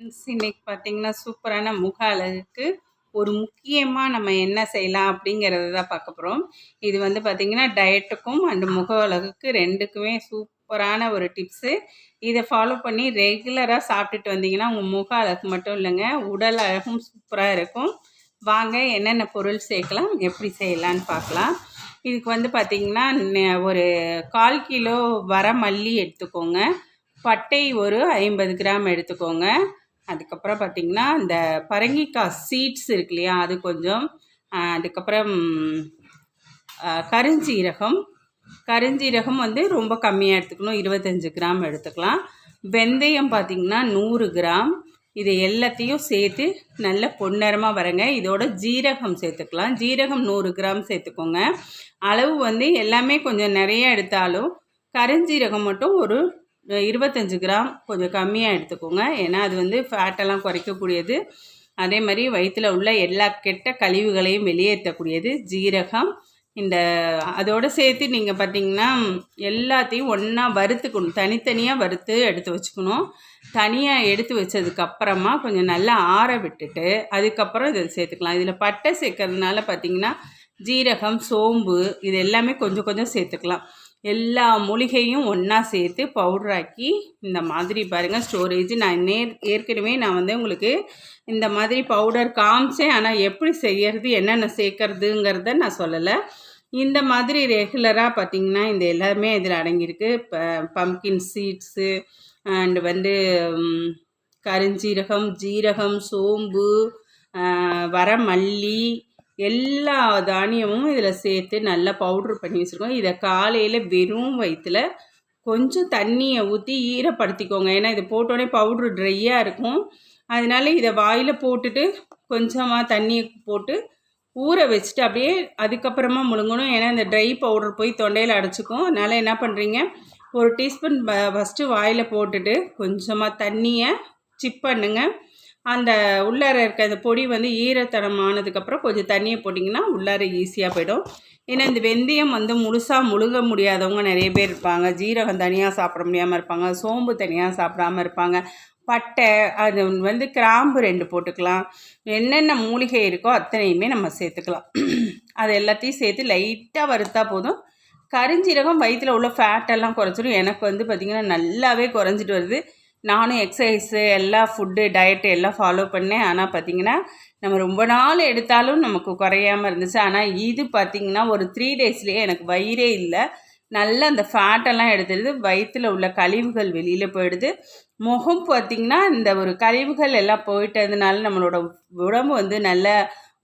Friends, இன்னைக்கு பார்த்தீங்கன்னா, சூப்பரான முக அழகுக்கு ஒரு முக்கியமாக நம்ம என்ன செய்யலாம் அப்படிங்கிறத தான் பார்க்க போகிறோம் இது வந்து பார்த்திங்கன்னா டயட்டுக்கும் அண்டு முக அழகுக்கு ரெண்டுக்குமே சூப்பரான ஒரு டிப்ஸு இதை ஃபாலோ பண்ணி ரெகுலராக சாப்பிட்டுட்டு வந்தீங்கன்னா உங்கள் முக அழகு மட்டும் இல்லைங்க உடல் அழகும் சூப்பராக இருக்கும். வாங்க என்னென்ன பொருள் சேர்க்கலாம் எப்படி செய்யலான்னு பார்க்கலாம். இதுக்கு வந்து பார்த்திங்கன்னா ஒரு கால் கிலோ வர மல்லி எடுத்துக்கோங்க. பட்டை ஒரு ஐம்பது கிராம் எடுத்துக்கோங்க. அதுக்கப்புறம் பார்த்திங்கன்னா இந்த பரங்கிக்காய் சீட்ஸ் இருக்கு இல்லையா அது கொஞ்சம் அதுக்கப்புறம் கருஞ்சீரகம். கருஞ்சீரகம் வந்து ரொம்ப கம்மியாக எடுத்துக்கணும். இருபத்தஞ்சி கிராம் எடுத்துக்கலாம். வெந்தயம் பார்த்திங்கன்னா நூறு கிராம். இது எல்லாத்தையும் சேர்த்து நல்ல பொன்னரமாக வரங்க. இதோட ஜீரகம் சேர்த்துக்கலாம். ஜீரகம் நூறு கிராம் சேர்த்துக்கோங்க. அளவு வந்து எல்லாமே கொஞ்சம் நிறைய எடுத்தாலும் கருஞ்சீரகம் மட்டும் ஒரு இருபத்தஞ்சி கிராம் கொஞ்சம் கம்மியாக எடுத்துக்கோங்க. ஏன்னா அது வந்து ஃபேட்டெல்லாம் குறைக்கக்கூடியது. அதே மாதிரி வயிற்றில் உள்ள எல்லா கெட்ட கழிவுகளையும் வெளியேற்றக்கூடியது. ஜீரகம் இந்த அதோடு சேர்த்து நீங்கள் பார்த்தீங்கன்னா எல்லாத்தையும் ஒன்றா வறுத்துக்கணும். தனித்தனியாக வறுத்து எடுத்து வச்சுக்கணும். தனியாக எடுத்து வச்சதுக்கப்புறமா கொஞ்சம் நல்லா ஆற விட்டுட்டு அதுக்கப்புறம் இதை சேர்த்துக்கலாம். இதில் பட்டை சேர்க்கறதுனால பார்த்திங்கன்னா ஜீரகம் சோம்பு இது எல்லாமே கொஞ்சம் கொஞ்சம் சேர்த்துக்கலாம். எல்லா மூலிகையும் ஒன்றா சேர்த்து பவுடராக்கி இந்த மாதிரி பாருங்கள் ஸ்டோரேஜ் நான் நேர் ஏற்கனவே நான் வந்து உங்களுக்கு இந்த மாதிரி பவுடர் காமிச்சேன். ஆனால் எப்படி செய்யறது என்னென்ன சேர்க்கறதுங்கிறத நான் சொல்லலை. இந்த மாதிரி ரெகுலராக பார்த்திங்கன்னா இந்த எல்லாமே இதில் அடங்கியிருக்கு. இப்போ பம்கின் சீட்ஸு அண்டு வந்து கருஞ்சீரகம் ஜீரகம் சோம்பு வரமல்லி எல்லா தானியமும் இதில் சேர்த்து நல்லா பவுட்ரு பண்ணி வச்சுருக்கோம். இதை காலையில் வெறும் வயிற்றில் கொஞ்சம் தண்ணியை ஊற்றி ஈரப்படுத்திக்கோங்க. ஏன்னா இது போட்டோடனே பவுட்ரு ட்ரையாக இருக்கும். அதனால இதை வாயில் போட்டுட்டு கொஞ்சமாக தண்ணியை போட்டு ஊற வச்சுட்டு அப்படியே அதுக்கப்புறமா முழுங்கணும். ஏன்னா இந்த ட்ரை பவுடர் போய் தொண்டையில் அடைச்சிக்கும். அதனால் என்ன பண்ணுறீங்க ஒரு டீஸ்பூன் ஃபஸ்ட்டு வாயில் போட்டுட்டு கொஞ்சமாக தண்ணியை சிப் பண்ணுங்கள் அந்த உள்ளார இருக்க அந்த பொடி வந்து ஈரத்தனம் ஆனதுக்கப்புறம் கொஞ்சம் தண்ணியை போட்டிங்கன்னா உள்ளார ஈஸியாக போயிடும். ஏன்னா இந்த வெந்தயம் வந்து முழுசாக முழுக முடியாதவங்க நிறைய பேர் இருப்பாங்க. ஜீரகம் தனியாக சாப்பிட முடியாமல் இருப்பாங்க. சோம்பு தனியாக சாப்பிடாமல் இருப்பாங்க. பட்டை அது வந்து கிராம்பு ரெண்டு போட்டுக்கலாம். என்னென்ன மூலிகை இருக்கோ அத்தனையுமே நம்ம சேர்த்துக்கலாம். அது எல்லாத்தையும் சேர்த்து லைட்டாக வறுத்தா போதும். கரிஞ்சீரகம் வயிற்றில் உள்ள ஃபேட்டெல்லாம் குறைச்சிடும் எனக்கு வந்து பார்த்திங்கன்னா நல்லாவே குறைஞ்சிட்டு வருது. நானும் எக்ஸசைஸு எல்லா ஃபுட்டு டயட்டு எல்லாம் ஃபாலோ பண்ணேன். ஆனால் பார்த்திங்கன்னா நம்ம ரொம்ப நாள் எடுத்தாலும் நமக்கு குறையாமல் இருந்துச்சு. ஆனால் இது பார்த்திங்கன்னா ஒரு த்ரீ டேஸ்லேயே எனக்கு வயிறே இல்லை. நல்ல அந்த ஃபேட்டெல்லாம் எடுத்துடுது வயிற்றில் உள்ள கழிவுகள் வெளியில் போயிடுது. முகம் பார்த்திங்கன்னா இந்த ஒரு கழிவுகள் எல்லாம் போயிட்டதுனால நம்மளோட உடம்பு வந்து நல்ல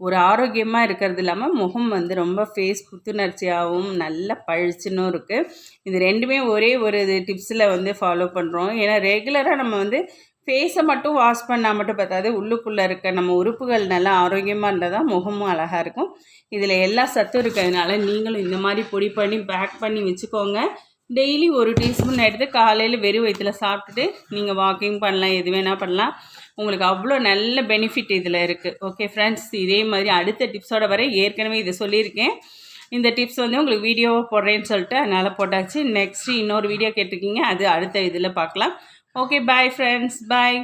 ஒரு ஆரோக்கியமாக இருக்கிறது இல்லாமல் முகம் வந்து ரொம்ப ஃபேஸ் புத்துணர்ச்சியாகவும் நல்ல பழிச்சுன்னு இருக்குது இது ரெண்டுமே ஒரே ஒரு இது டிப்ஸில் வந்து ஃபாலோ பண்ணுறோம் ஏன்னா ரெகுலராக நம்ம வந்து ஃபேஸை மட்டும் வாஷ் பண்ணால் மட்டும் பார்த்தாது உள்ளுக்குள்ளே இருக்க நம்ம உறுப்புகள் நல்லா ஆரோக்கியமாக இருந்தால் தான் முகமும் அழகாக இருக்கும். இதில் எல்லா சத்தும் இருக்கிறதுனால நீங்களும் இந்த மாதிரி பொடி பண்ணி பேக் பண்ணி வச்சுக்கோங்க. டெய்லி ஒரு டீஸ்பூன் எடுத்து காலையில் வெறும் வயிற்றில் சாப்பிட்டுட்டு நீங்கள் வாக்கிங் பண்ணலாம் எது வேணால் பண்ணலாம். உங்களுக்கு அவ்வளோ நல்ல பெனிஃபிட் இதில் இருக்குது ஓகே ஃப்ரெண்ட்ஸ் இதே மாதிரி அடுத்த டிப்ஸோட வரை ஏற்கனவே இதை சொல்லியிருக்கேன். இந்த டிப்ஸ் வந்து உங்களுக்கு வீடியோவை போடுறேன்னு சொல்லிட்டு அதனால் போட்டாச்சு. நெக்ஸ்ட்டு இன்னொரு வீடியோ கேட்டிருக்கீங்க அது அடுத்த இதில் பார்க்கலாம். Okay bye friends bye